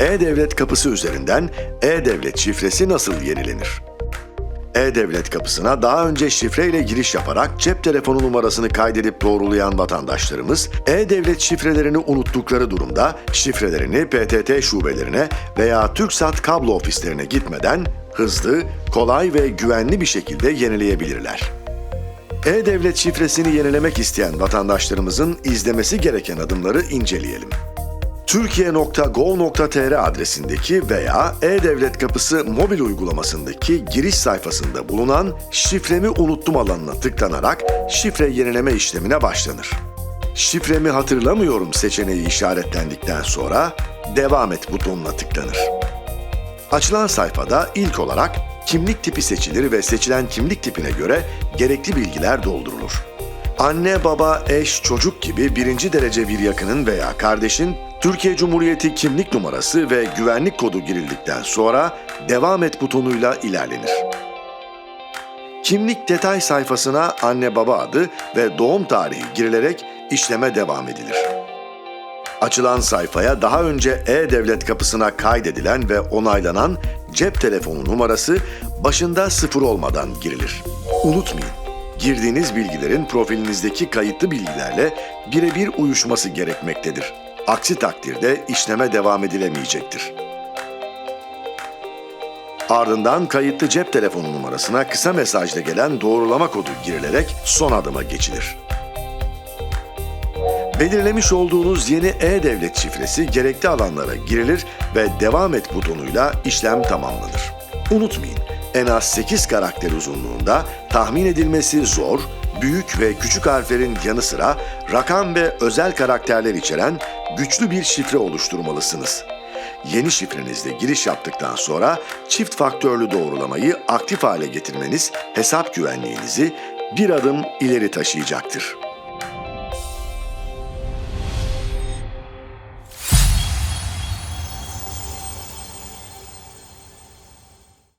E-Devlet kapısı üzerinden E-Devlet şifresi nasıl yenilenir? E-Devlet kapısına daha önce şifreyle giriş yaparak cep telefonu numarasını kaydedip doğrulayan vatandaşlarımız E-Devlet şifrelerini unuttukları durumda şifrelerini PTT şubelerine veya TürkSat kablo ofislerine gitmeden hızlı, kolay ve güvenli bir şekilde yenileyebilirler. E-Devlet şifresini yenilemek isteyen vatandaşlarımızın izlemesi gereken adımları inceleyelim. Türkiye.gov.tr adresindeki veya E-Devlet Kapısı mobil uygulamasındaki giriş sayfasında bulunan şifremi unuttum alanına tıklanarak şifre yenileme işlemine başlanır. Şifremi hatırlamıyorum seçeneği işaretlendikten sonra devam et butonuna tıklanır. Açılan sayfada ilk olarak kimlik tipi seçilir ve seçilen kimlik tipine göre gerekli bilgiler doldurulur. Anne, baba, eş, çocuk gibi birinci derece bir yakının veya kardeşin Türkiye Cumhuriyeti kimlik numarası ve güvenlik kodu girildikten sonra devam et butonuyla ilerlenir. Kimlik detay sayfasına anne baba adı ve doğum tarihi girilerek işleme devam edilir. Açılan sayfaya daha önce E-Devlet kapısına kaydedilen ve onaylanan cep telefonu numarası başında sıfır olmadan girilir. Unutmayın, girdiğiniz bilgilerin profilinizdeki kayıtlı bilgilerle birebir uyuşması gerekmektedir. Aksi takdirde işleme devam edilemeyecektir. Ardından kayıtlı cep telefonu numarasına kısa mesajda gelen doğrulama kodu girilerek son adıma geçilir. Belirlemiş olduğunuz yeni e-devlet şifresi gerekli alanlara girilir ve devam et butonuyla işlem tamamlanır. Unutmayın, en az 8 karakter uzunluğunda tahmin edilmesi zor, büyük ve küçük harflerin yanı sıra rakam ve özel karakterler içeren güçlü bir şifre oluşturmalısınız. Yeni şifrenizle giriş yaptıktan sonra çift faktörlü doğrulamayı aktif hale getirmeniz hesap güvenliğinizi bir adım ileri taşıyacaktır.